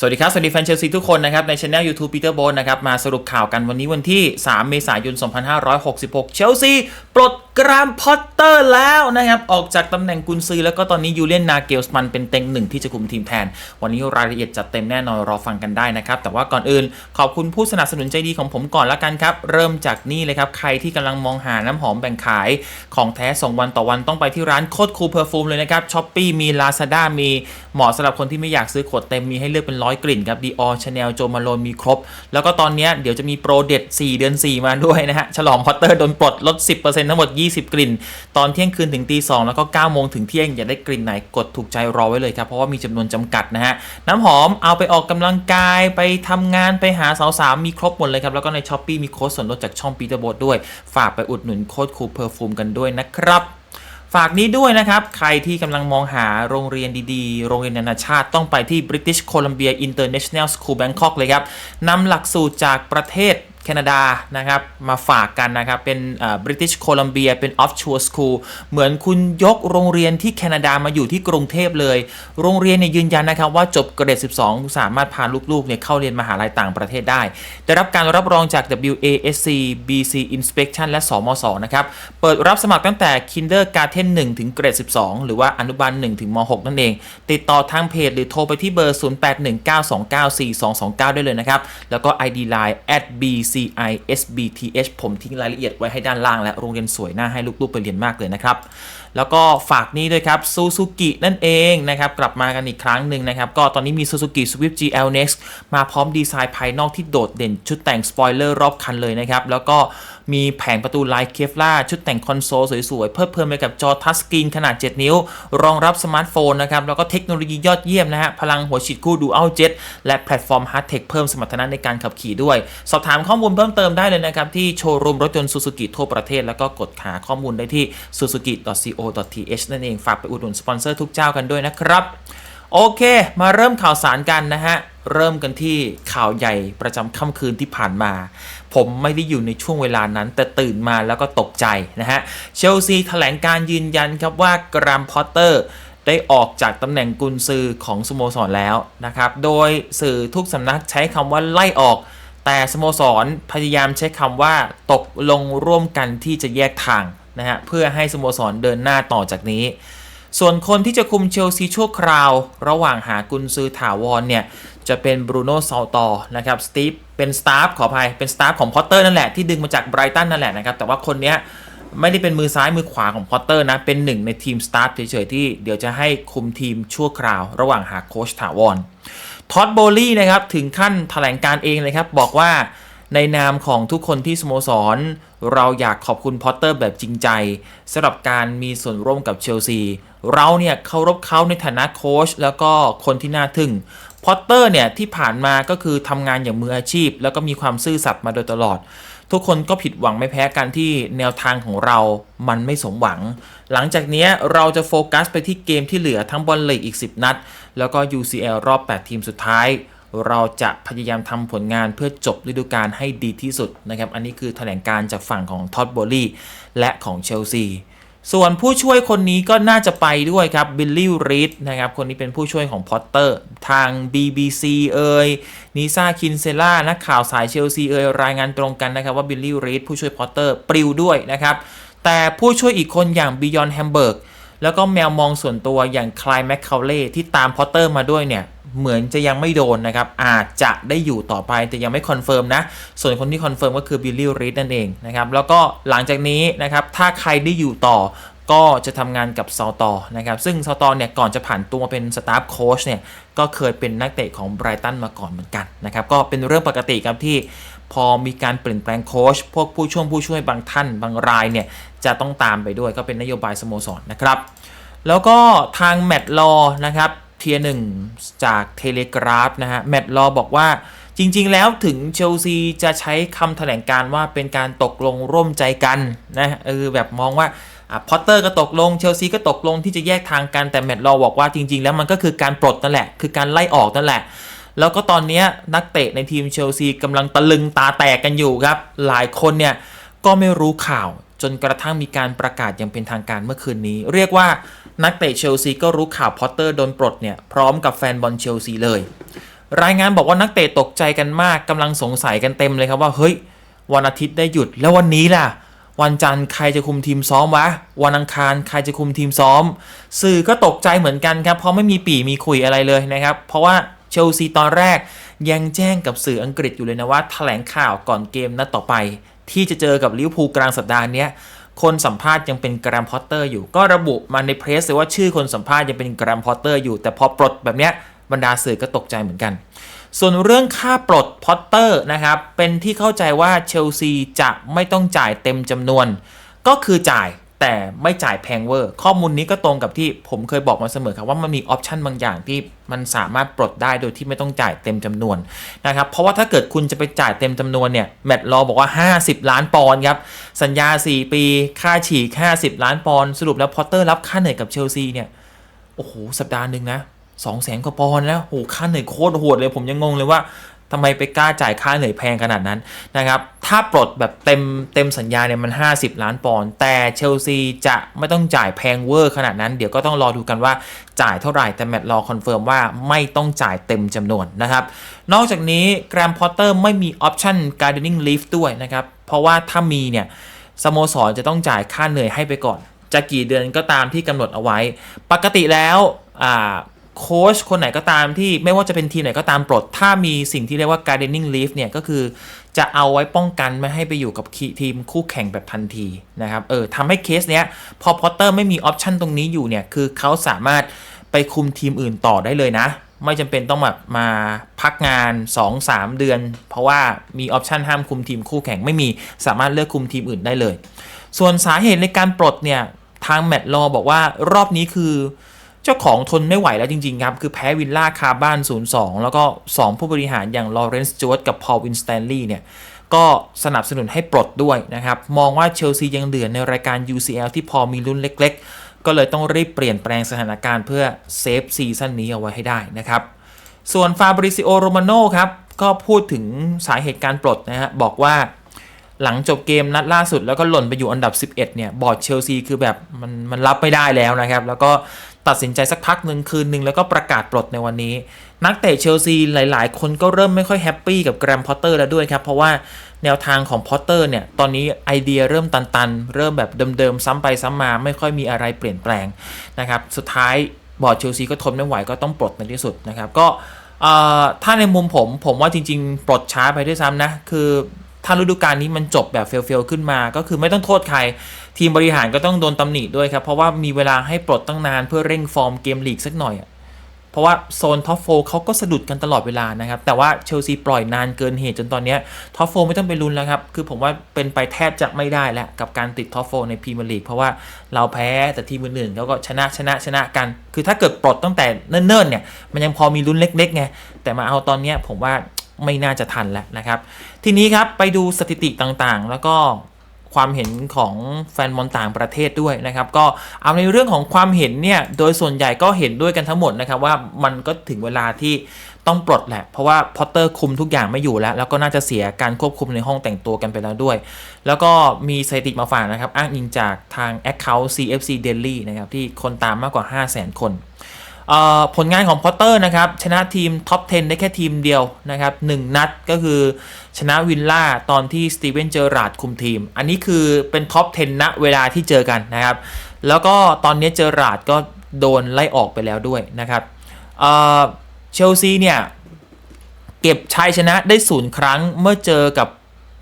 สวัสดีครับ สวัสดีแฟนเชลซีทุกคนนะครับ ในช anel YouTube Peter b o n นะครับ มาสรุปข่าวกันวันนี้วันที่ 3 เมษายน 2566 เชลซี ปลดกรามพอตเตอร์แล้วนะครับ ออกจากตำแหน่งกุนซือ แล้วก็ตอนนี้ยูเลียนนาเกลส์มันเป็นเต็งหนึ่งที่จะคุมทีมแทน วันนี้รายละเอียดจัดเต็มแน่นอนรอฟังกันได้นะครับ แต่ว่าก่อนอื่นขอบคุณผู้สนับสนุนใจดีของผมก่อนละกันครับ เริ่มจากนี่เลยครับ ใครที่กำลังมองหาน้ำหอมแบ่งขายของแท้ส่งวันต่อวันต้องไปที่ร้านโคตรคูลเพอร์ฟูมเลยนะครับช้อปปี้มี Lazada มีเหมาะสำหรับคนที่ไม่อยากซื้อขวดเต็มมีให้เลือกเป็นร้อย้อยกลิ่นครับ Dior Chanel Jo Malone มีครบ แล้วก็ตอนนี้เดี๋ยวจะมีโปรเด็ด 4 เดือน 4 มาด้วยนะฮะ ฉลองพอตเตอร์โดนปลดลด 10%ทั้งหมด 20 กลิ่น ตอนเที่ยงคืนถึงตี2แล้วก็ 9 โมงถึงเที่ยง อย่าได้กลิ่นไหนกดถูกใจรอไว้เลยครับ เพราะว่ามีจำนวนจำกัดนะฮะ น้ำหอมเอาไปออกกำลังกายไปทำงานไปหาสาวๆมีครบหมดเลยครับแล้วก็ในช้อปปี้มีโค้ดส่วนลดจากช่องปีเตอร์โบด้วย ฝากไปอุดหนุนโค้ดคูเพอร์ฟูมกันด้วยนะครับ ฝากนี้ด้วยนะครับ ใครที่กำลังมองหาโรงเรียนดีๆ โรงเรียนนานาชาติต้องไปที่ British Columbia International School Bangkok เลยครับนำหลักสูตรจากประเทศ แคนาดานะครับมาฝากกันนะครับเป็นอ่า British Columbia เป็น offshore school เหมือนคุณยกโรงเรียนที่แคนาดามาอยู่ที่กรุงเทพเลย โรงเรียนเนี่ยยืนยันนะครับว่าจบเกรด 12 สามารถพาลูกๆเนี่ยเข้าเรียนมหาลัยต่างประเทศได้ ได้รับการรับรองจาก WASC BC Inspection และ สมศนะครับเปิดรับสมัครตั้งแต่ Kindergarten 1 ถึงเกรด 12 หรือว่าอนุบาล1ถึงม 6 นั่นเอง ติดต่อทางเพจหรือโทรไปที่เบอร์ 0819294229 ได้เลยนะครับแล้วก็ ID Line at CISBTH ผมทิ้งรายละเอียดไว้ให้ด้านล่างและโรงเรียนสวยน่าให้ลูกๆไปเรียนมากเลยนะครับ แล้วก็ฝากนี้ด้วยครับซูซูกินั่นเองนะครับ กลับมากันอีกครั้งหนึ่งนะครับ ก็ตอนนี้มี Suzuki Swift GL Next มาพร้อมดีไซน์ภายนอกที่โดดเด่นชุดแต่งสปอยเลอร์รอบคันเลยนะครับ แล้วก็ มีแผงประตูลายเคฟล่าชุดแต่งคอนโซลสวยๆ เพิ่มเพิ่มไปกับจอทัชสกรีนขนาด 7 นิ้ว รองรับสมาร์ทโฟนนะครับ แล้วก็เทคโนโลยียอดเยี่ยมนะฮะ พลังหัวฉีดคู่ Dual Jet และแพลตฟอร์ม Hard Tech เพิ่มสมรรถนะในการขับขี่ด้วย สอบถามข้อมูลเพิ่มเติมได้เลยนะครับ ที่โชว์รูมรถยนต์ Suzuki ทั่วประเทศ แล้วก็กดหาข้อมูลได้ที่ suzuki.co.th นั่นเองฝากไปอุดหนุนสปอนเซอร์ทุกเจ้ากันด้วยนะครับโอเค มาเริ่มข่าวสารกันนะฮะ เริ่มกันที่ข่าวใหญ่ประจำค่ำคืนที่ผ่านมา ผมไม่ได้อยู่ในช่วงเวลานั้น แต่ตื่นมาแล้วก็ตกใจนะฮะ เชลซีแถลงการยืนยันครับว่ากรามพอตเตอร์ได้ออกจากตำแหน่งกุนซือของสโมสรแล้วนะครับ โดยสื่อทุกสำนักใช้คำว่าไล่ออก แต่สโมสรพยายามใช้คำว่าตกลงร่วมกันที่จะแยกทางนะฮะ เพื่อให้สโมสรเดินหน้าต่อจากนี้ ส่วนคนที่จะคุมเชลซีชั่วคราว ระหว่างหากุนซือถาวรเนี่ย จะเป็นบรูโน่ซาตอร์นะครับสตีฟเป็นสตาฟขออภัยเป็นสตาฟของพอตเตอร์นั่นแหละที่ดึงมาจากไบรตันนั่นแหละนะครับ แต่ว่าคนเนี้ยไม่ได้เป็นมือซ้ายมือขวาของพอตเตอร์นะ เป็นหนึ่งในทีมสตาฟเฉยๆที่เดี๋ยวจะให้คุมทีมชั่วคราว ระหว่างหาโค้ชถาวรท็อดโบลี่นะครับถึงขั้นแถลงการเองเลยครับบอกว่าในนามของทุกคนที่สโมสร เราอยากขอบคุณพอตเตอร์แบบจริงใจสำหรับการมีส่วนร่วมกับเชลซี เราเนี่ยเคารพเขาในฐานะโค้ชแล้วก็คนที่น่าทึ่งพอตเตอร์เนี่ยที่ผ่านมาก็คือทำงานอย่างมืออาชีพ แล้วก็มีความซื่อสัตย์มาโดยตลอด ทุกคนก็ผิดหวังไม่แพ้กันที่แนวทางของเรามันไม่สมหวัง หลังจากนี้เราจะโฟกัสไปที่เกมที่เหลือทั้งบอลลีกอีก 10 นัด แล้วก็ UCL รอบ 8 ทีมสุดท้าย เราจะพยายามทำผลงานเพื่อจบฤดูกาลให้ดีที่สุดนะครับ อันนี้คือแถลงการจากฝั่งของท็อตโบลี่และของเชลซี ส่วนผู้ช่วยคนนี้ก็น่าจะไปด้วยครับบิลลี่รีดนะครับคนนี้เป็นผู้ช่วยของพอตเตอร์ ทาง BBC เอ่ยนิซาคินเซล่านักข่าวสายเชลซีเอ่ยรายงานตรงกันนะครับว่าบิลลี่รีดผู้ช่วยพอตเตอร์ปลิวด้วยนะครับ แต่ผู้ช่วยอีกคนอย่างบิยอนแฮมเบิร์กแล้วก็แมวมองส่วนตัวอย่างคลายแมคคาเล่ที่ตามพอตเตอร์มาด้วยเนี่ย เหมือนจะยังไม่โดนนะครับ อาจจะได้อยู่ต่อไปแต่ยังไม่คอนเฟิร์มนะ ส่วนคนที่คอนเฟิร์มก็คือบิลลี่รีดนั่นเองนะครับ แล้วก็หลังจากนี้นะครับ ถ้าใครได้อยู่ต่อก็จะทำงานกับซาตอนะครับ ซึ่งซาตอเนี่ย ก่อนจะผ่านตัวเป็นสตาฟโค้ชเนี่ย ก็เคยเป็นนักเตะของไบรตันมาก่อนเหมือนกันนะครับ ก็เป็นเรื่องปกติครับที่พอมีการเปลี่ยนแปลงโค้ชพวกผู้ช่วงผู้ช่วยบางท่านบางรายเนี่ย จะต้องตามไปด้วยก็เป็นนโยบายสโมสรนะครับ แล้วก็ทางแมตต์ลอนะครับ เทียหนึ่งจากเทเลกราฟนะฮะ แมตต์ลอบอกว่าจริง ๆ แล้วถึงเชลซีจะใช้คำแถลงการว่าเป็นการตกลงร่วมใจกันนะเออแบบมองว่าพอตเตอร์ก็ตกลงเชลซีก็ตกลงที่จะแยกทางกันแต่แมตต์ลอบอกว่าจริง ๆ แล้วมันก็คือการปลดนั่นแหละ คือการไล่ออกนั่นแหละแล้วก็ตอนนี้นักเตะในทีมเชลซีกำลังตะลึงตาแตกกันอยู่ครับ หลายคนเนี่ยก็ไม่รู้ข่าวจนกระทั่งมีการประกาศอย่างเป็นทางการเมื่อคืนนี้ เรียกว่า นักเตะเชลซีก็รู้ข่าวพอตเตอร์โดนปลดเนี่ยพร้อมกับแฟนบอลเชลซีเลย รายงานบอกว่านักเตะตกใจกันมากกำลังสงสัยกันเต็มเลยครับว่าเฮ้ยวันอาทิตย์ได้หยุดแล้ววันนี้ล่ะ วันจันทร์ใครจะคุมทีมซ้อมวะ วันอังคารใครจะคุมทีมซ้อม สื่อก็ตกใจเหมือนกันครับเพราะไม่มีปีมีคุยอะไรเลยนะครับ เพราะว่าเชลซีตอนแรกยังแจ้งกับสื่ออังกฤษอยู่เลยนะว่าแถลงข่าวก่อนเกมนัดต่อไป ที่จะเจอกับลิเวอร์พูลกลางสัปดาห์นี้ คนสัมภาษณ์ยังเป็นแกรมพอตเตอร์อยู่ ก็ระบุมาในเพรสเลยว่าชื่อคนสัมภาษณ์ยังเป็นแกรมพอตเตอร์อยู่ แต่พอปลดแบบเนี้ยบรรดาสื่อก็ตกใจเหมือนกัน ส่วนเรื่องค่าปลดพอตเตอร์นะครับ เป็นที่เข้าใจว่าเชลซีจะไม่ต้องจ่ายเต็มจำนวน ก็คือจ่าย แต่ไม่จ่ายแพงเวอร์ ข้อมูลนี้ก็ตรงกับที่ผมเคยบอกมาเสมอครับว่ามันมีออปชันบางอย่างที่มันสามารถปลดได้โดยที่ไม่ต้องจ่ายเต็มจำนวนนะครับ เพราะว่าถ้าเกิดคุณจะไปจ่ายเต็มจำนวนเนี่ยแมตต์รอบอกว่า 50 ล้านปอนด์ครับ สัญญา 4 ปี ค่าฉีก 50 ล้านปอนด์สรุปแล้วพอตเตอร์รับค่าเหนื่อยกับเชลซีเนี่ยโอ้โหสัปดาห์หนึ่งนะสองแสนกว่าปอนด์แล้วโอ้โหค่าเหนื่อยโคตรโหดเลยผมยังงงเลยว่า ทำไมไปกล้าจ่ายค่าเหนื่อยแพงขนาดนั้นนะครับ ถ้าปลดแบบเต็มเต็มสัญญาเนี่ยมัน 50 ล้านปอนด์แต่เชลซีจะไม่ต้องจ่ายแพงเวอร์ขนาดนั้น เดี๋ยวก็ต้องรอดูกันว่าจ่ายเท่าไหร่แต่แมตต์รอคอนเฟิร์มว่าไม่ต้องจ่ายเต็มจำนวนนะครับ นอกจากนี้แกรมพอตเตอร์ไม่มีออปชั่น gardening leave ด้วยนะครับ เพราะว่าถ้ามีเนี่ยสโมสรจะต้องจ่ายค่าเหนื่อยให้ไปก่อน จะกี่เดือนก็ตามที่กำหนดเอาไว้ ปกติแล้วอ่า โค้ชคนไหนก็ตามที่ไม่ว่าจะเป็นทีมไหนก็ตามปลด ถ้ามีสิ่งที่เรียกว่า gardening leave เนี่ยก็คือจะเอาไว้ป้องกันไม่ให้ไปอยู่กับทีมคู่แข่งแบบทันทีนะครับเออทำให้เคสเนี้ยพอพอตเตอร์ไม่มีออปชันตรงนี้อยู่เนี่ยคือเขาสามารถไปคุมทีมอื่นต่อได้เลยนะ ไม่จำเป็นต้องแบบมาพักงาน 2-3 เดือน เพราะว่ามีออปชันห้ามคุมทีมคู่แข่งไม่มีสามารถเลือกคุมทีมอื่นได้เลย ส่วนสาเหตุในการปลดเนี่ยทางแมตต์ลอบอกว่ารอบนี้คือ เจ้าของทนไม่ไหวแล้วจริง ๆ ครับ คือแพ้วิลล่าคาบ้าน 0-2 แล้วก็ 2 ผู้บริหารอย่างลอเรนซ์จวตกับพอลวินสแตนลีย์เนี่ยก็สนับสนุนให้ปลดด้วยนะครับ มองว่าเชลซียังเหลือในรายการ UCL ที่พอมีรุ่นเล็ก ๆ ก็เลยต้องรีบเปลี่ยนแปลงสถานการณ์เพื่อเซฟซีซั่นนี้เอาไว้ให้ได้นะครับ ส่วนฟาบริซิโอโรมาโนครับ ก็พูดถึงสาเหตุการปลดนะฮะบอกว่าหลังจบเกมนัดล่าสุดแล้วก็หล่นไปอยู่อันดับ 11 เนี่ย บอร์ดเชลซีคือแบบมันมันรับไม่ได้แล้วนะครับ แล้วก็ ตัดสินใจสักพักหนึ่งคืนหนึ่งแล้วก็ประกาศปลดในวันนี้ นักเตะเชลซีหลาย ๆ คนก็เริ่มไม่ค่อยแฮปปี้กับแกรมพอตเตอร์แล้วด้วยครับ เพราะว่าแนวทางของพอตเตอร์เนี่ย ตอนนี้ไอเดียเริ่มตัน ๆ เริ่มแบบเดิม ๆ ซ้ำไปซ้ำมา ไม่ค่อยมีอะไรเปลี่ยนแปลงนะครับสุดท้ายบอร์ดเชลซีก็ทนไม่ไหวก็ต้องปลดในที่สุดนะครับก็ถ้าในมุมผมผมว่าจริง ๆ ปลดช้าไปด้วยซ้ำนะคือถ้าฤดูกาลนี้มันจบแบบเฟลๆขึ้นมา ก็คือไม่ต้องโทษใคร ทีมบริหารก็ต้องโดนตำหนิด้วยครับ เพราะว่ามีเวลาให้ปลดตั้งนานเพื่อเร่งฟอร์มเกมลีกสักหน่อยอะเพราะว่าโซนท็อปโฟเขาก็สะดุดกันตลอดเวลานะครับ แต่ว่าเชลซีปล่อยนานเกินเหตุจนตอนนี้ท็อปโฟไม่ต้องไปลุ้นแล้วครับ คือผมว่าเป็นไปแทบจะไม่ได้แล้ว กับการติดท็อปโฟในพรีเมียร์ลีกเพราะว่าเราแพ้แต่ทีมอื่นๆเขาก็ชนะชนะชนะกัน คือถ้าเกิดปลดตั้งแต่เนิ่นๆเนี่ยมันยังพอมีลุ้นเล็กๆไงแต่มาเอาตอนนี้ผมว่าไม่น่าจะทันแล้วนะครับ ทีนี้ครับไปดูสถิติต่างๆ แล้วก็ ความเห็นของแฟนบอลต่างประเทศด้วยนะครับ ก็เอาในเรื่องของความเห็นเนี่ยโดยส่วนใหญ่ก็เห็นด้วยกันทั้งหมดนะครับว่ามันก็ถึงเวลาที่ต้องปลดแหละ เพราะว่าพอตเตอร์คุมทุกอย่างไม่อยู่แล้ว แล้วก็น่าจะเสียการควบคุมในห้องแต่งตัวกันไปแล้วด้วย แล้วก็มีสถิติมาฝากนะครับ อ้างอิงจากทาง Account CFC Daily นะครับที่คนตามมากกว่า 5 0 0 0 0 0 คน ผลงานของพอตเตอร์นะครับชนะทีมท็อป 10 ได้แค่ทีมเดียวนะครับหนึ่งนัดก็คือชนะวิลล่าตอนที่สตีเวนเจอราร์ดคุมทีม อันนี้คือเป็นท็อป 10 ณเวลาที่เจอกันนะครับ แล้วก็ตอนนี้เจอราดก็โดนไล่ออกไปแล้วด้วยนะครับเอ่อเชลซีเนี่ย เก็บชัยชนะได้ศูนย์ครั้งเมื่อเจอกับ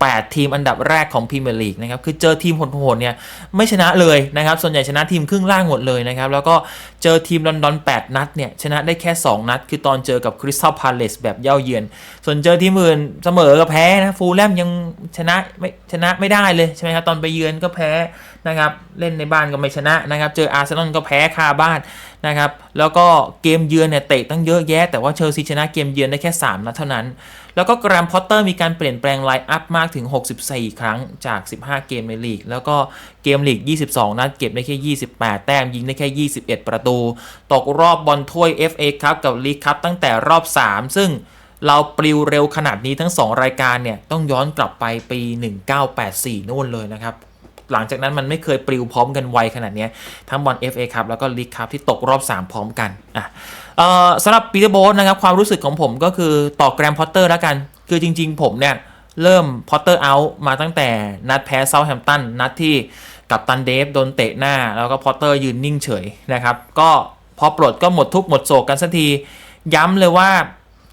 8 ทีมอันดับแรกของพรีเมียร์ลีกนะครับ คือเจอทีมโหดๆเนี่ยไม่ชนะเลยนะครับ ส่วนใหญ่ชนะทีมครึ่งล่างหมดเลยนะครับ แล้วก็เจอทีมลอนดอน 8 นัดเนี่ยชนะได้แค่ 2 นัด คือตอนเจอกับคริสตัลพาเลสแบบเย่าเยือน ส่วนเจอทีมอื่นเสมอกับแพ้นะฟูลแลมยังชนะไม่ชนะไม่ได้เลยใช่ไหมครับ ตอนไปเยือนก็แพ้นะครับ เล่นในบ้านก็ไม่ชนะนะครับ เจออาร์เซนอลก็แพ้คาบ้าน นะครับ แล้วก็เกมเยือนเนี่ยเตะตั้งเยอะแยะ แต่ว่าเชลซีชนะเกมเยือนได้แค่ 3 นัดเท่านั้น แล้วก็แกรมพอตเตอร์มีการเปลี่ยนแปลงไลน์อัพมากถึง 64 ครั้งจาก 15 เกมในลีก แล้วก็เกมลีก 22 นัดเก็บได้แค่ 28 แต้มยิงได้แค่ 21 ประตู ตกรอบบอลถ้วย FA ครับกับลีกครับตั้งแต่รอบ 3 ซึ่งเราปลิวเร็วขนาดนี้ทั้ง 2 รายการเนี่ยต้องย้อนกลับไปปี 1984นู่นเลยนะครับ หลังจากนั้นมันไม่เคยปลิวพร้อมกันไวขนาดนี้ทั้งบอล FA ครับแล้วก็ลีกครับที่ตกรอบ 3 พร้อมกันอะสำหรับปีเตอร์โบสนะครับความรู้สึกของผมก็คือต่อแกรมพอตเตอร์แล้วกัน คือจริง ๆ ผมเนี่ยเริ่มพอตเตอร์เอามาตั้งแต่นัดแพ้เซาท์แฮมป์ตันนัดที่กับตันเดฟโดนเตะหน้า แล้วก็พอตเตอร์ยืนนิ่งเฉยนะครับ ก็พอปลดก็หมดทุกหมดโศกกันสักที ย้ำเลยว่า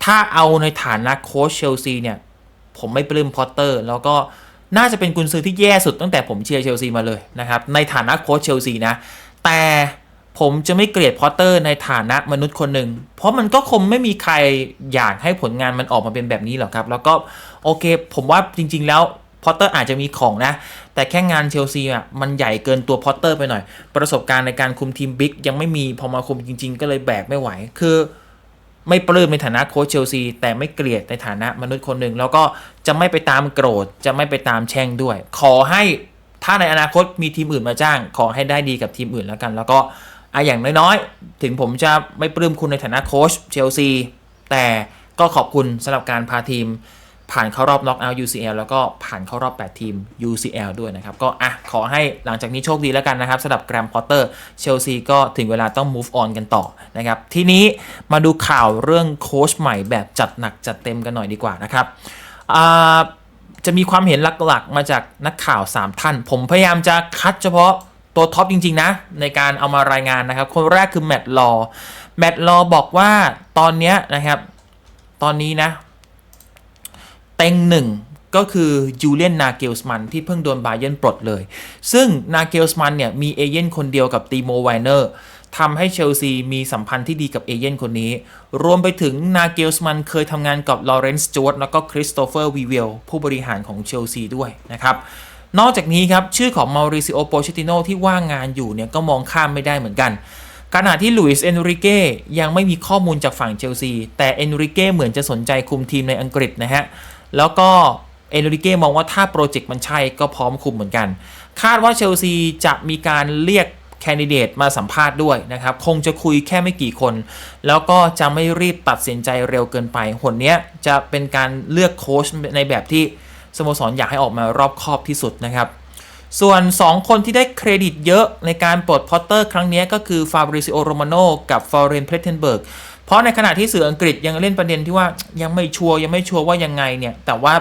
ถ้าเอาในฐานะโค้ชเชลซีเนี่ย ผมไม่ปลื้มพอตเตอร์ แล้วก็ น่าจะเป็นกุนซือที่แย่สุดตั้งแต่ผมเชียร์เชลซีมาเลยนะครับ ในฐานะโค้ชเชลซีนะ แต่ผมจะไม่เกลียดพอตเตอร์ในฐานะมนุษย์คนหนึ่ง เพราะมันก็คงไม่มีใครอยากให้ผลงานมันออกมาเป็นแบบนี้หรอกครับ แล้วก็โอเค ผมว่าจริง ๆ แล้วพอตเตอร์อาจจะมีของนะ แต่แค่งานเชลซีอะมันใหญ่เกินตัวพอตเตอร์ไปหน่อย ประสบการณ์ในการคุมทีมบิ๊กยังไม่มีพอมาคุมจริง ๆ ก็เลยแบกไม่ไหว คือ ไม่ปลื้มในฐานะโค้ชเชลซี แต่ไม่เกลียดในฐานะมนุษย์คนหนึ่งแล้วก็จะไม่ไปตามโกรธจะไม่ไปตามแช่งด้วย ขอให้ถ้าในอนาคตมีทีมอื่นมาจ้าง ขอให้ได้ดีกับทีมอื่นแล้วกัน แล้วก็อะอย่างน้อยๆ ถึงผมจะไม่ปลื้มคุณในฐานะโค้ชเชลซีแต่ก็ขอบคุณสำหรับการพาทีม ผ่านเข้ารอบน็อกเอาท์ UCL แล้วก็ผ่านเข้ารอบ 8 ทีม UCL ด้วยนะครับ ก็อะขอให้หลังจากนี้โชคดีแล้วกันนะครับสำหรับแกรมพอตเตอร์เชลซีก็ถึงเวลาต้อง move on กันต่อนะครับ ทีนี้มาดูข่าวเรื่องโค้ชใหม่แบบจัดหนักจัดเต็มกันหน่อยดีกว่านะครับอ่าจะมีความเห็นหลักๆ มาจากนักข่าว 3 ท่าน ผมพยายามจะคัดเฉพาะตัวท็อปจริง ๆ นะ ในการเอามารายงานนะครับ คนแรกคือแมตต์ลอแมตต์ลอบอกว่าตอนนี้นะครับ ตอนนี้นะ เต็งหนึ่งก็คือจูเลียนนาเกลสมันที่เพิ่งโดนบาเยนปลดเลย ซึ่งนาเกลสมันเนี่ยมีเอเย่นคนเดียวกับตีโมไวเนอร์ทำให้เชลซีมีสัมพันธ์ที่ดีกับเอเย่นคนนี้ รวมไปถึงนาเกลสมันเคยทำงานกับลอเรนซ์จวตแล้วก็คริสโตเฟอร์วีเวลผู้บริหารของเชลซีด้วยนะครับนอกจากนี้ครับ ชื่อของมาริซิโอโปเชติโนที่ว่างงานอยู่เนี่ยก็มองข้ามไม่ได้เหมือนกันขณะที่ลุยส์เอนริเก้ยังไม่มีข้อมูลจากฝั่งเชลซีแต่เอนริเก้เหมือนจะสนใจคุมทีมในอังกฤษนะฮะ แล้วก็เอนริเก้มองว่าถ้าโปรเจกต์มันใช่ก็พร้อมคุมเหมือนกัน คาดว่าเชลซีจะมีการเรียกแคนดิเดตมาสัมภาษณ์ด้วยนะครับ คงจะคุยแค่ไม่กี่คน แล้วก็จะไม่รีบตัดสินใจเร็วเกินไปหนเนี้ยจะเป็นการเลือกโค้ชในแบบที่สโมสรอยากให้ออกมารอบคอบที่สุดนะครับ ส่วน 2 คนที่ได้เครดิตเยอะในการปลดพอตเตอร์ครั้งนี้ก็คือฟาบริซิโอโรมาโนกับฟอร์เรนเพลเทนเบิร์ก เพราะในขณะที่สื่ออังกฤษยังเล่นประเด็นที่ว่ายังไม่ชัวร์ยังไม่ชัวร์ว่ายังไงเนี่ยแต่ว่า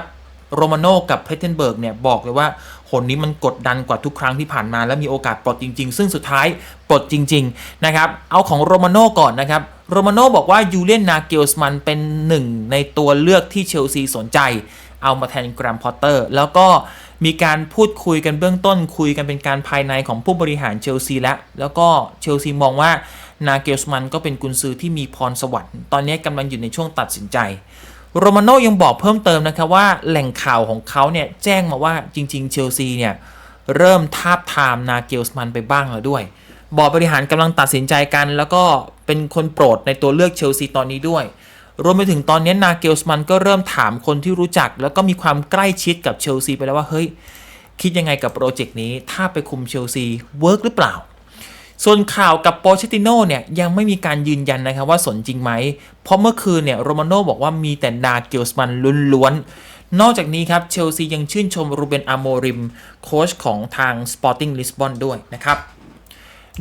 โรมาโนกับเพเทนเบิร์กเนี่ยบอกเลยว่าคนนี้มันกดดันกว่าทุกครั้งที่ผ่านมา และมีโอกาสปลดจริง ๆ ซึ่งสุดท้ายปลดจริง ๆ นะครับ เอาของโรมาโนก่อนนะครับ โรมาโนบอกว่ายูเลียนนาเกลส์มันเป็นหนึ่งในตัวเลือกที่เชลซีสนใจ เอามาแทนแกรมพอตเตอร์ แล้วก็มีการพูดคุยกันเบื้องต้นคุยกันเป็นการภายในของผู้บริหารเชลซีแล้ว แล้วก็เชลซีมองว่า นาเกลสมันก็เป็นกุนซือที่มีพรสวรรค์ ตอนนี้กำลังอยู่ในช่วงตัดสินใจ โรมาโนยังบอกเพิ่มเติมนะครับว่าแหล่งข่าวของเขาเนี่ยแจ้งมาว่าจริง ๆ เชลซีเนี่ยเริ่มทาบทามนาเกลสมันไปบ้างแล้วด้วยบอร์ดบริหารกำลังตัดสินใจกัน แล้วก็เป็นคนโปรดในตัวเลือกเชลซีตอนนี้ด้วย รวมไปถึงตอนนี้นาเกลสมันก็เริ่มถามคนที่รู้จัก แล้วก็มีความใกล้ชิดกับเชลซีไปแล้วว่าเฮ้ยคิดยังไงกับโปรเจกต์นี้ ถ้าไปคุมเชลซีเวิร์กหรือเปล่า ส่วนข่าวกับโปเชติโน่เนี่ยยังไม่มีการยืนยันนะครับว่าสนจริงไหม เพราะเมื่อคืนเนี่ยโรมาโน่บอกว่ามีแต่นาเกลสมันล้วนๆ นอกจากนี้ครับเชลซียังชื่นชมรูเบนอาโมริมโค้ชของทาง Sporting Lisbon ด้วยนะครับ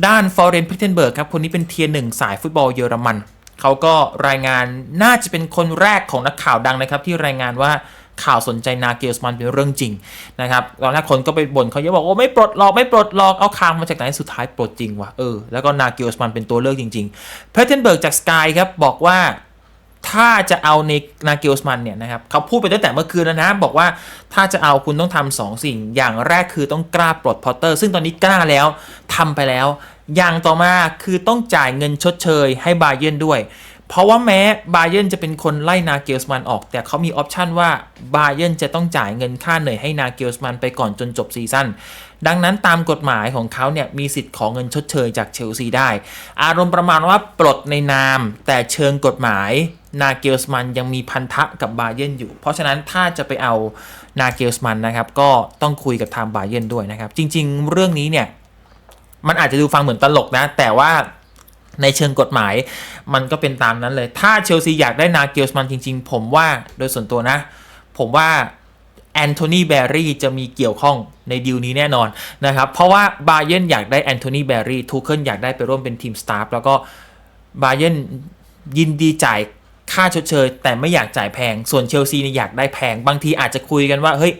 ด้านฟอเรนพิเทนเบิร์กครับคนนี้เป็นเทียร์หนึ่งสายฟุตบอลเยอรมัน เขาก็รายงานน่าจะเป็นคนแรกของนักข่าวดังนะครับที่รายงานว่า ข่าวสนใจนาเกลสมันเป็นเรื่องจริงนะครับตอนแรกคนก็ไปบ่นเขาเยอะบอกโอ้ไม่ปลดหรอกไม่ปลดหรอกเอาข่าวมาจากไหนสุดท้ายปลดจริงว่ะเออแล้วก็นาเกลสมันเป็นตัวเลือกจริงๆเพเทนเบิร์กจากสกายครับบอกว่าถ้าจะเอาในนาเกลสมันเนี่ยนะครับเขาพูดไปตั้งแต่เมื่อคืนแล้วนะ บอกว่าถ้าจะเอาคุณต้องทำสองสิ่ง อย่างแรกคือต้องกล้าปลดพอตเตอร์ ซึ่งตอนนี้กล้าแล้วทำไปแล้ว อย่างต่อมาคือต้องจ่ายเงินชดเชยให้บาเยนด้วย เพราะว่าแม้บาเยนจะเป็นคนไล่นาเกลสมันออก แต่เขามีออปชันว่าบาเยนจะต้องจ่ายเงินค่าเหนื่อยให้นาเกลสมันไปก่อนจนจบซีซั่นดังนั้นตามกฎหมายของเขาเนี่ยมีสิทธิ์ของเงินชดเชยจากเชลซีได้ อารมณ์ประมาณว่าปลดในนาม แต่เชิงกฎหมายนาเกลสมันยังมีพันธะกับบาเยนอยู่ เพราะฉะนั้นถ้าจะไปเอานาเกลสมันนะครับก็ต้องคุยกับทางบาเยนด้วยนะครับ จริง ๆ เรื่องนี้เนี่ยมันอาจจะดูฟังเหมือนตลกนะ แต่ว่า ในเชิงกฎหมายมันก็เป็นตามนั้นเลย ถ้าเชลซีอยากได้นาเกลสมันจริง ๆ ผมว่าโดยส่วนตัวนะ ผมว่าแอนโทนีแบร์รี่จะมีเกี่ยวข้องในดีลนี้แน่นอนนะครับ เพราะว่าบาเยนอยากได้แอนโทนีแบร์รี่ทูเคิลอยากได้ไปร่วมเป็นทีมสตาฟแล้วก็บาเยนยินดีจ่ายค่าชดเชย แต่ไม่อยากจ่ายแพง ส่วนเชลซีเนี่ยอยากได้แพง บางทีอาจจะคุยกันว่า เฮ้ย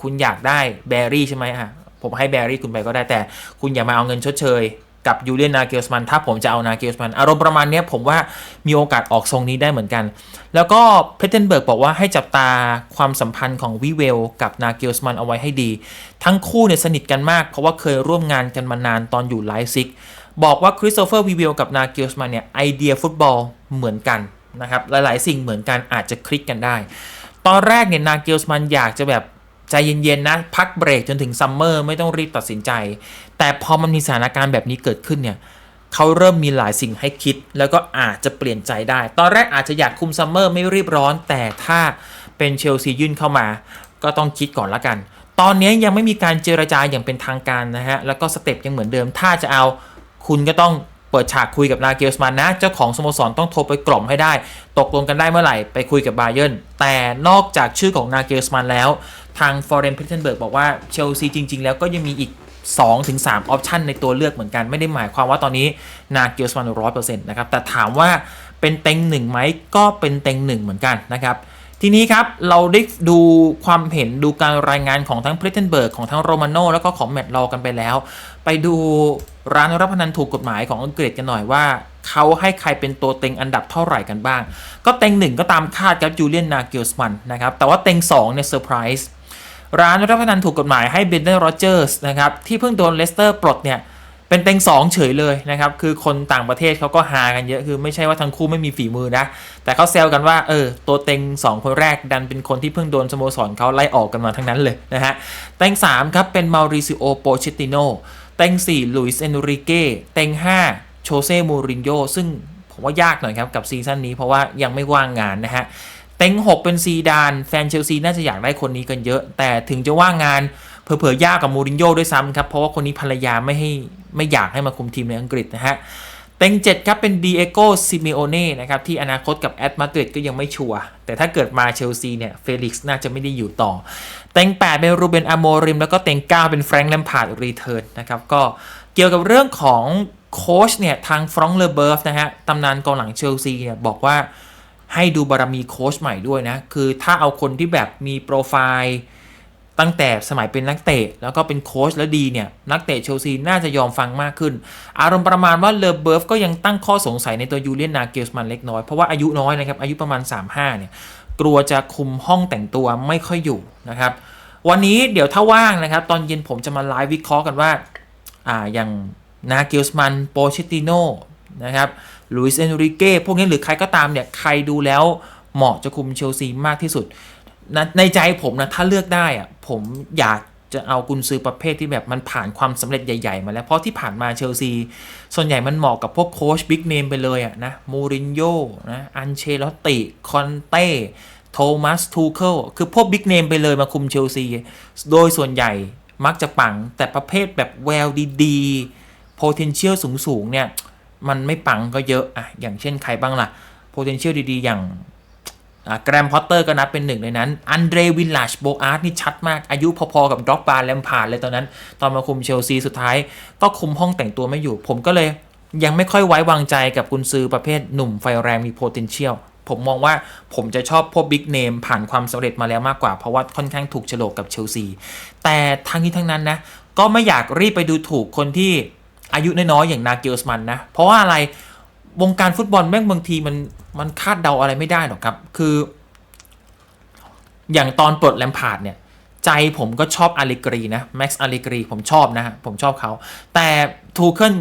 คุณอยากได้แบร์รี่ใช่ไหมอะผมให้แบร์รี่คุณไปก็ได้แต่ คุณอย่ามาเอาเงินชดเชย กับยูเลียนนาเกลสมันถ้าผมจะเอานาเกลสมันอารมณ์ประมาณนี้ผมว่ามีโอกาสออกทรงนี้ได้เหมือนกัน แล้วก็เพเทนเบิร์กบอกว่าให้จับตาความสัมพันธ์ของวิเวลกับนาเกลสมันเอาไว้ให้ดี ทั้งคู่เนี่ยสนิทกันมาก เพราะว่าเคยร่วมงานกันมานานตอนอยู่ไลฟ์ซิกบอกว่าคริสโตเฟอร์วิเวลกับนาเกลสมันเนี่ยไอเดียฟุตบอลเหมือนกันนะครับหลายๆ สิ่งเหมือนกันอาจจะคลิกกันได้ ตอนแรกเนี่ยนาเกลสมันอยากจะแบบ ใจเย็นๆนะ พักเบรกจนถึงซัมเมอร์ไม่ต้องรีบตัดสินใจ แต่พอมันมีสถานการณ์แบบนี้เกิดขึ้นเนี่ยเขาเริ่มมีหลายสิ่งให้คิด แล้วก็อาจจะเปลี่ยนใจได้ ตอนแรกอาจจะอยากคุมซัมเมอร์ไม่รีบร้อน แต่ถ้าเป็นเชลซียื่นเข้ามา ก็ต้องคิดก่อนละกัน ตอนนี้ยังไม่มีการเจรจาอย่างเป็นทางการนะฮะ แล้วก็สเต็ปยังเหมือนเดิม ถ้าจะเอาคุณก็ต้องเปิดฉากคุยกับนาเกลสมันนะ เจ้าของสโมสรต้องโทรไปกล่อมให้ได้ ตกลงกันได้เมื่อไหร่ไปคุยกับบาเยิร์นแต่นอกจากชื่อของนาเกลสมันแล้ว ทางฟอร์เรนเพเทนเบิร์กบอกว่าเชลซีจริง ๆ แล้วก็ยังมีอีก2-3ออปชันในตัวเลือกเหมือนกัน ไม่ได้หมายความว่าตอนนี้นาเกลสมันร้อยเปอร์เซ็นต์นะครับ แต่ถามว่าเป็นเต็งหนึ่งไหมก็เป็นเต็งหนึ่งเหมือนกันนะครับ ทีนี้ครับ เราได้ดูความเห็นดูการรายงานของทั้งเพรเทนเบิร์กของทั้งโรมาโนแล้วก็ของแมตต์ลอกันไปแล้ว ไปดูร้านรับพนันถูกกฎหมายของอังกฤษกันหน่อยว่าเขาให้ใครเป็นตัวเต็งอันดับเท่าไหร่กันบ้าง ก็เต็งหนึ่งก็ตามคาดครับจูเลียนนาเกลสมันนะครับแต่ว่าเต็งสองเนี่ยเซอร์ไพรส์ ร้านรับพนันถูกกฎหมายให้เบนเดนโรเจอร์สนะครับที่เพิ่งโดนเลสเตอร์ปลดเนี่ยเป็นเต็งสองเฉยเลยนะครับ คือคนต่างประเทศเขาก็ฮากันเยอะ คือไม่ใช่ว่าทั้งคู่ไม่มีฝีมือนะ แต่เขาแซวกันว่า เออ ตัวเต็ง 2 คนแรกดันเป็นคนที่เพิ่งโดนสโมสรเขาไล่ออกกันมาทั้งนั้นเลยนะฮะ เต็ง 3 ครับ เป็นมาริซิโอ โปเชติโน เต็ง 4 ลุยส์เอนริเก้ เต็ง 5 โชเซ่ มูรินโญ่ซึ่งผมว่ายากหน่อยครับกับซีซั่นนี้เพราะว่ายังไม่ว่างงานนะฮะ เต็ง 6 เป็นซีดาน แฟนเชลซีน่าจะอยากได้คนนี้กันเยอะ แต่ถึงจะว่างงานเผลอๆยากกับมูรินโญ่ด้วยซ้ำครับ เพราะว่าคนนี้ภรรยาไม่ให้ไม่อยากให้มาคุมทีมในอังกฤษนะฮะ เต็ง 7 ครับ เป็นดีเอโกซิเมโอเน่นะครับ ที่อนาคตกับแอตมาดริดก็ยังไม่ชัวร์แต่ถ้าเกิดมาเชลซีเนี่ยเฟลิกซ์น่าจะไม่ได้อยู่ต่อ เต็ง 8 เป็นรูเบนอาโมริมแล้วก็เต็ง 9 เป็นแฟรงค์แลมพาร์ดรีเทิร์นนะครับก็เกี่ยวกับเรื่องของโค้ชเนี่ยทางฟรองก์เลเบิร์ฟนะฮะตำนานกองหลังเชลซีเนี่ยบอกว่า ให้ดูบารมีโค้ชใหม่ด้วยนะ คือถ้าเอาคนที่แบบมีโปรไฟล์ตั้งแต่สมัยเป็นนักเตะ แล้วก็เป็นโค้ชแล้วดีเนี่ย นักเตะเชลซีน่าจะยอมฟังมากขึ้น อารมณ์ประมาณว่าเลเบิร์ฟก็ยังตั้งข้อสงสัยในตัวยูเลียนนาเกลสมันเล็กน้อย เพราะว่าอายุน้อยนะครับ อายุประมาณ 35 เนี่ย กลัวจะคุมห้องแต่งตัวไม่ค่อยอยู่นะครับ วันนี้เดี๋ยวถ้าว่างนะครับ ตอนเย็นผมจะมาไลฟ์วิเคราะห์กันว่าอ่าอย่างนาเกลสมันโปเชติโนนะครับ ลุยส์เอนริเก้พวกนี้หรือใครก็ตามเนี่ยใครดูแล้วเหมาะจะคุมเชลซีมากที่สุดนะในใจผมนะถ้าเลือกได้อะผมอยากจะเอากุนซือประเภทที่แบบมันผ่านความสำเร็จใหญ่ ๆ มาแล้ว เพราะที่ผ่านมาเชลซี ส่วนใหญ่มันเหมาะกับพวกโค้ชบิ๊กเนมไปเลยอะนะมูรินโญ่นะอันเชลอตติ คอนเต้โทมัสทูเคิลคือพวกบิ๊กเนมไปเลยมาคุมเชลซี โดยส่วนใหญ่มักจะปังแต่ประเภทแบบแววดีๆ potential สูงๆเนี่ย มันไม่ปังก็เยอะอะอย่างเช่นใครบ้างล่ะ potential ดีๆ อย่างแกรมพอตเตอร์ก็นับเป็นหนึ่งในนั้น อันเดรวิลลาชโบอาร์ตนี่ชัดมาก อายุพอๆกับด็อกบาร์แลมพาร์ดเลยตอนนั้น ตอนมาคุมเชลซีสุดท้าย ก็คุมห้องแต่งตัวไม่อยู่ ผมก็เลยยังไม่ค่อยไว้วางใจกับกุนซือประเภทหนุ่มไฟแรงมี potential ผมมองว่าผมจะชอบพวกบิ๊กเนมผ่านความสำเร็จมาแล้วมากกว่า เพราะว่าค่อนข้างถูกโฉลกกับเชลซี แต่ทั้งนี้ทั้งนั้นนะ ก็ไม่อยากรีบไปดูถูกคนที่ อายุน้อยๆอย่างนาเกลสมันนะ เพราะว่าอะไรวงการฟุตบอลแม่งบางทีมันมันคาดเดาอะไรไม่ได้หรอกครับ คือ อย่างตอนปลดแลมพาร์ดเนี่ย ใจผมก็ชอบอาริกรีนะแม็กซ์อาริกรีผมชอบนะฮะผมชอบเขา แต่ทูเคิล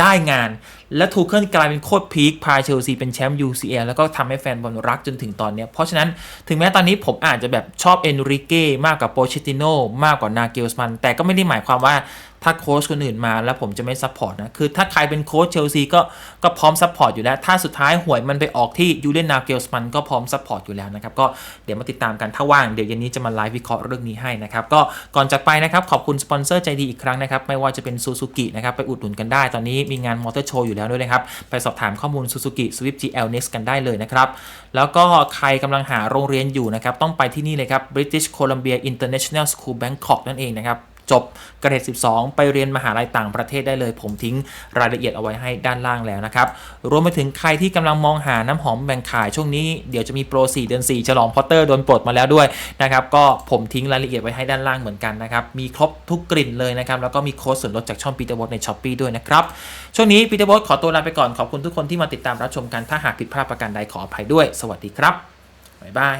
ได้งาน และทูเคิลกลายเป็นโคตรพีคพาเชลซีเป็นแชมป์ UCL แล้วก็ทำให้แฟนบอลรักจนถึงตอนเนี้ยเพราะฉะนั้นถึงแม้ตอนนี้ผมอาจจะแบบชอบเอนริเก้มากกว่าโปเชติโนมากกว่านาเกลสมัน แต่ก็ไม่ได้หมายความว่า ถ้าโค้ชคนอื่นมาแล้วผมจะไม่ซัพพอร์ตนะ คือถ้าใครเป็นโค้ชเชลซีก็ก็พร้อมซัพพอร์ตอยู่แล้ว ถ้าสุดท้ายหวยมันไปออกที่ยูเลนนาเกลสมันก็พร้อมซัพพอร์ตอยู่แล้วนะครับ ก็เดี๋ยวมาติดตามกันถ้าว่างเดี๋ยวเย็นนี้จะมาไลฟ์วิเคราะห์เรื่องนี้ให้นะครับ ก็ก่อนจากไปนะครับ ขอบคุณสปอนเซอร์ใจดีอีกครั้งนะครับ ไม่ว่าจะเป็นซูซูกินะครับไปอุดหนุนกันได้ ตอนนี้มีงานมอเตอร์โชว์อยู่แล้วด้วยนะครับ ไปสอบถามข้อมูล Suzuki Swift GL Next กันได้เลยนะครับแล้วก็ใครกำลังหาโรงเรียนอยู่นะครับต้องไปที่นี่เลยครับ British Columbia International School Bangkok นั่นเองนะครับ จบเกรด 12 ไปเรียนมหาลัยต่างประเทศได้เลย ผมทิ้งรายละเอียดเอาไว้ให้ด้านล่างแล้วนะครับ รวมไปถึงใครที่กำลังมองหาน้ำหอมแบ่งขายช่วงนี้เดี๋ยวจะมีโปร 4 เดือน 4 ฉลองพอตเตอร์โดนปลดมาแล้วด้วยนะครับก็ผมทิ้งรายละเอียดไว้ให้ด้านล่างเหมือนกันนะครับมีครบทุกกลิ่นเลยนะครับแล้วก็มีโค้ดส่วนลดจากช่องปีเตอร์บอสในช้อปปีด้วยนะครับช่วงนี้ปีเตอร์บอสขอตัวลาไปก่อนขอบคุณทุกคนที่มาติดตามรับชมกันถ้าหากผิดพลาดประการใดขออภัยด้วย สวัสดีครับบ๊ายบาย